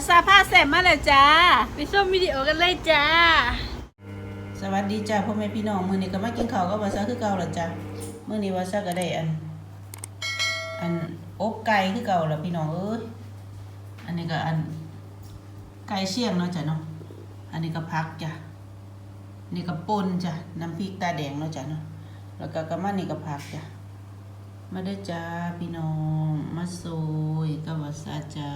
มาซาผ้าแสบมาเลยจ้าไปส้มวิดีโอกันเลยจ้า สวัสดีจ้าพ่อแม่พี่น้องมื้อนี้ก็มากินข้าวกับวาซาคือเก่าแล้วจ้ามื้อนี้วาซาก็ได้อัน อันอบไก่คือเก่าแล้วพี่น้องเอ้ยอันนี้ก็อันไก่เชียงเนาะจ้ะเนาะอันนี้ก็ผักจ้ะนี่ก็ป่นจ้ะน้ำพริกตาแดงเนาะจ้ะเนาะแล้วก็กระมันนี่ก็ผักจ้ะมาได้จ้าพี่น้องมาโซยกับวาซาจ้า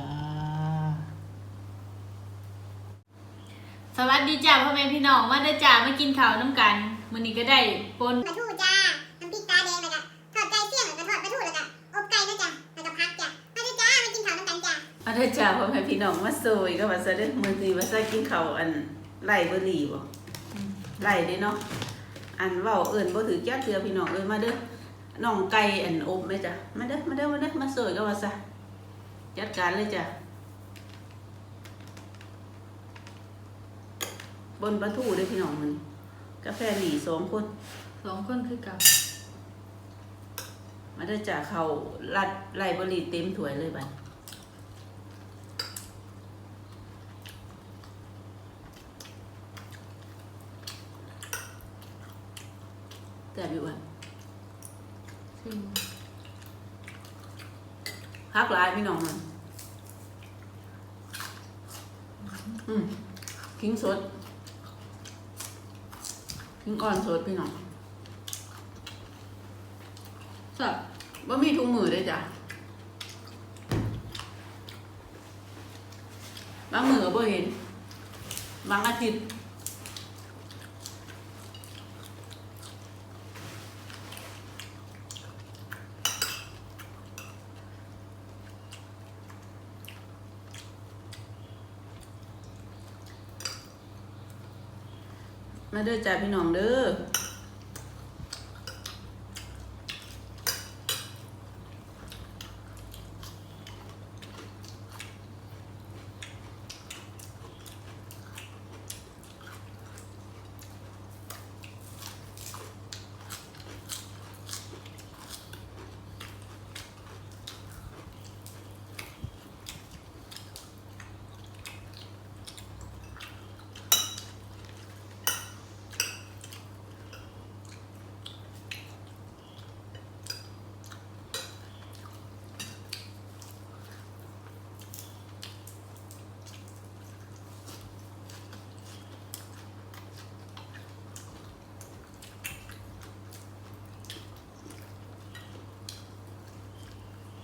สวัสดีจ้าพ่อแม่พี่น้องมาเด้อจ้ามากินข้าวน้ำกันมื้อนี้ก็ได้ปนปลาทูจ้าน้ำพริกตาแดงแล้วก็ทอดไก่เสี่ยงแล้วก็ทอดปลาทูแล้วก็อบไก่นะจ้ะแล้วก็พักจ้ะมาเด้อจ้ามากินข้าวน้ำกันจ้ะเอาได้อจ้าพ่อแม่พี่น้องมาโซยก็ว่าซะเด้อมื้อนี้ว่าซะกินข้าวอันไล่บ่หลีบ่ไล่เด้เนาะอันเว้าเอิ้นบ่ถือจักเทื่อพี่น้องเอ้ยมาเด้อน้องไก่อันอบแม่จ้ะมาเด้อมาเด้อมาเด้อมาโซยก็ว่าซะจัดการเลยจ้ะ บนปลาทูเด้อพี่น้องมันกาแฟหลีสองคน สองคนคือเก่ามาเด้อจ้ะข้าวรัดไล่บ่หลีเต็มถ้วยเลยบัดแต่บอยู่อะซึ่งพักหลายพี่น้องมันอืมกิ้งสด กิ้งอ่อนสดพี่น้องสับบ่มีทุกมือได้จ้ะบางมือก็บ่เห็นบางอาทิตย์ มาเด้อจ้าพี่น้องเด้อ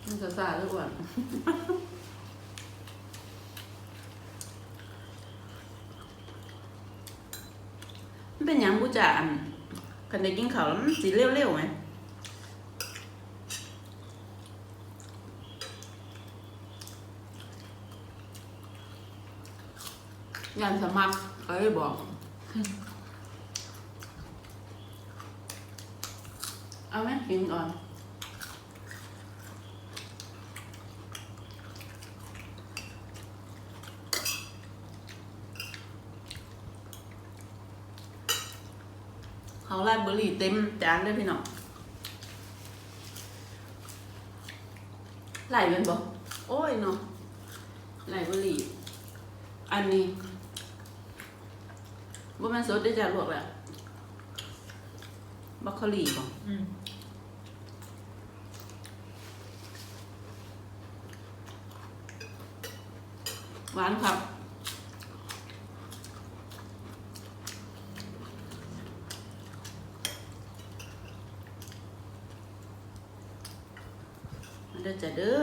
มันจะซาหรือเปล่ามันเป็นยังบูจ่าอันคันได้กินข้าวแล้วมันสีเร็วๆไหมยันสมัครก็เลยบอก เอาไหมกินก่อน เขาราดเบอร์รี่เต็มจานเลยพี่น้องไหลเป็นบ่โอ้ยเนาะไหลเบอร์รี่อันนี้บ่แมันสดได้อจ้ะลวกแล้วบัคโคลีบ่อืมหวานครับ เด้อจ้ะเด้อ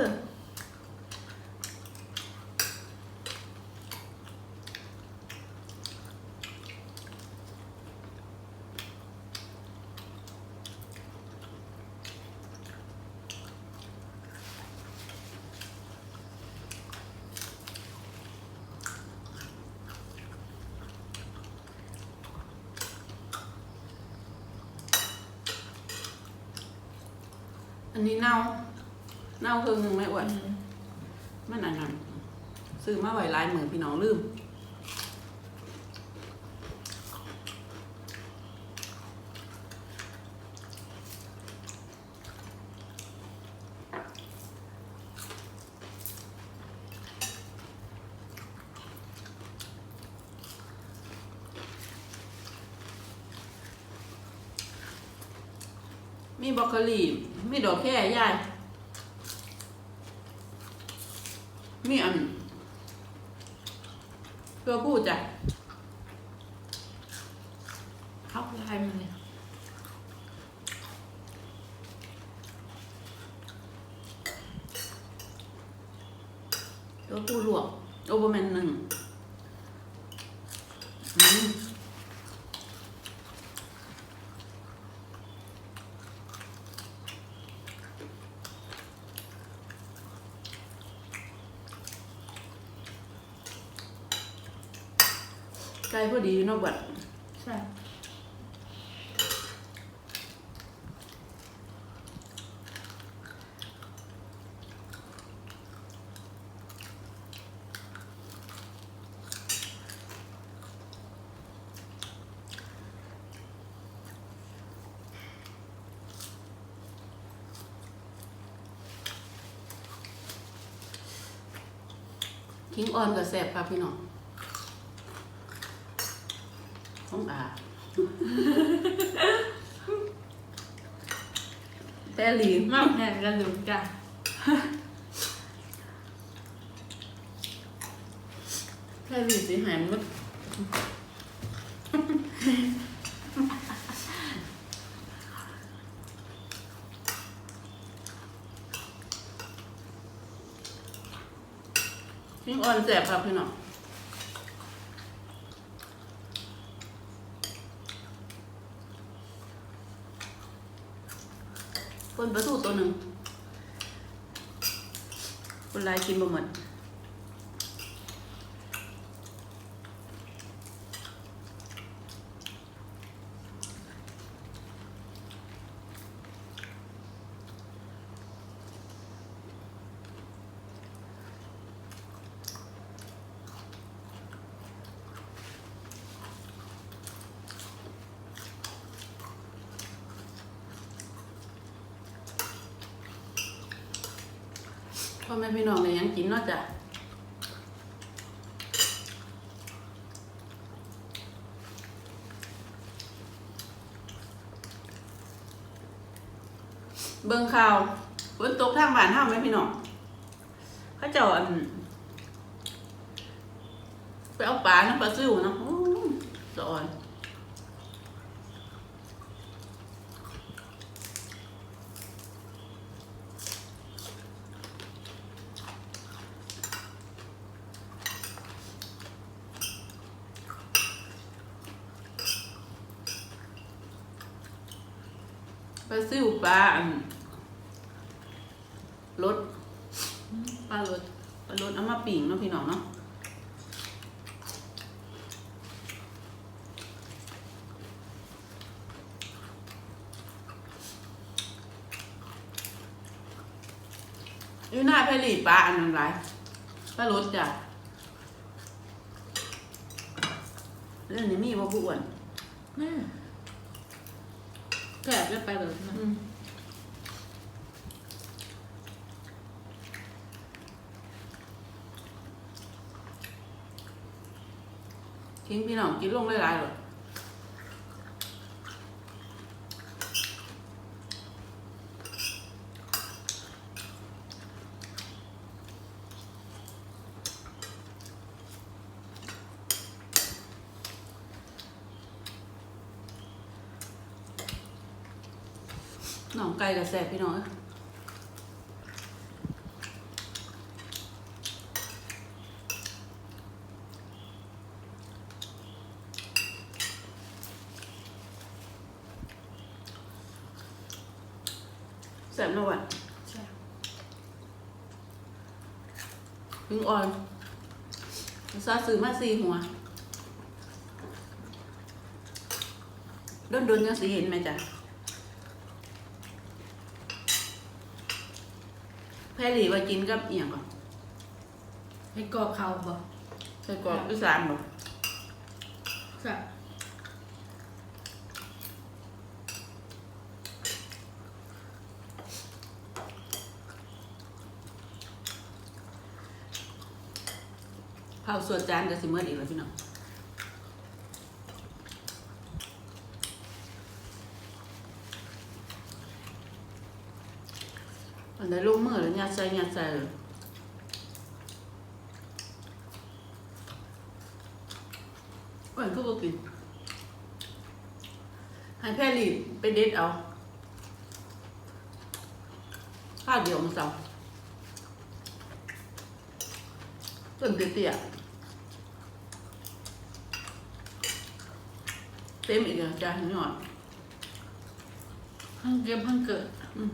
อันนี้เน่า เน่าครึ่งไม่อ้วนมันอันนั้นซื้อมาไว้หลายมือพี่น้องลืม มีบรอกโคลีมีดอกแค่หญ่ มีอันเพื่อพูดจ้ะพับลายมันเลยตัวผู้ลวกโอเบอร์แมนหนึ่งอืม ไก่พอดีเนอกบัดใช่คิงออนกับแซ่บครับพี่น้องของอา แต่ลีมากแทนกันหลุมจ้ะแค่ลีสิหายมันคิงออนแซ่บครับพี่น้อง นประตูตัวหนึ่งคนลายกินบ่หมด พ่อแม่พี่น้องเลยยังกินเนอกจากเบิ่งข่าวฝนตกทางบ้านห้ามไหมพี่น้องเขาเจ้าอันไปเอาปลาน้ำปลาซิวเนาะโอ้ยสะอ่อน วปลาอันรสปลาหลุดปลารสเอามาปิ่งเนาะพี่น้องเนาะอยู่หน้าเพลีปลาอันนั้นไรปลารสจ้ะเรื่องนี้มีบ่ผู้อ้วนแม่แกะด้วยปลาหลุดนะ อืมกินพี่น้องกินลงหลายๆหรอกน้องไก่กับแซ่บพี่น้อง แซ่บเนาะวะใช่พึ่งอ่อนซาซื้อมาสี่หัวโดนๆยังสีเห็นไหมจ๊ะแพรรี่ว่ากินกับเอียงก่อนให้กรอบเขาบ่ใส่กรอกอีสานบ่ใช่ ข้าวสวดจานจะสิเมื่ออีกแล้วพี่น้องอันใดลงมือแล้วยัดใส่ยัดใส่เลยเหมือนคือบ่กินให้แพรรี่ไปเด็ดเอาข้าวเดียวมันเสาต้นเตี้ยๆ เต็มอีกอะจ้าหน่อยเพิ่งเก็บเพิ่งเกิดอืม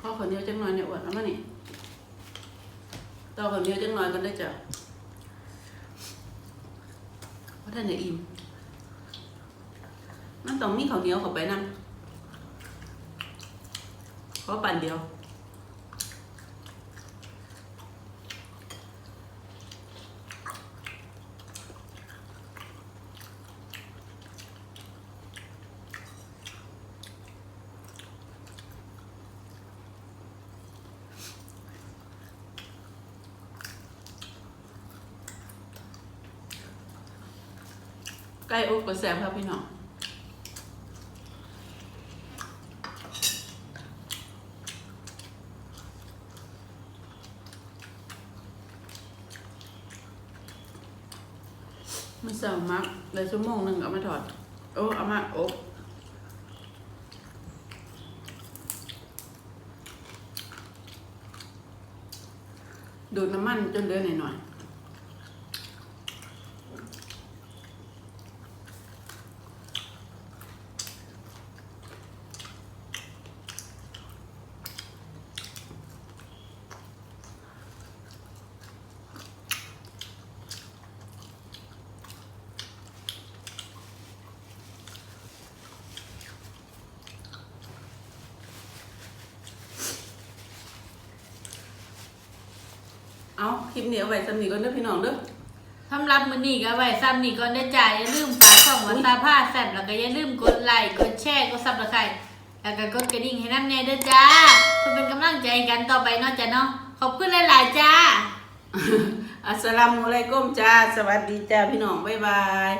ข้าวข้าวเหนียวจังหน่อยเนี่ยอ้วนเอามานี่ ต่อข้าวเหนียวจังหน่อยกันได้อจ้ะเพราะท่านเนี่ยอิ่มมันต้องมีข้าวเหนียวเข้าไปนำขอปั่นเดียว ใกล้อกก็แซ่บครับพี่น้องมันเสาร์มักเลยชั่วโมงหนึ่งเอามาถอด โอ้เอามาอบดูดน้ำมันจนเหลือหน่อย คลิปนี้เอาไว้สำนีก่อนเด้อพี่น้องเด้อ สำหรับมื้อนี้ก็ไว้ซ้ำนี่ก่อนเด้อจ้าอย่าลืมฝากช่องวัตาผ้าแซ่บแล้วก็อย่าลืมกดไลค์กดแชร์กดซับสไครต์แล้วก็กดกระดิ่งให้น้ำแน่เด้อจ้าเพื่อเป็นกำลังใจให้กันต่อไปเนาะจ้ะเนาะขอบคุณหลายๆจ้า อัสสลามุอะลัยกุมจ้า สวัสดีจ้าพี่น้อง บ๊ายบาย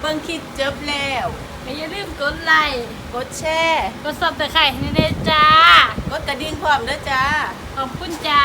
เบิ่งคลิปจบแล้วก็อย่าลืมกดไลค์กดแชร์กดซับสไครต์ให้เด้อจ้า กดกระดิ่งพร้อมเด้อจ้า ขอบคุณจ้า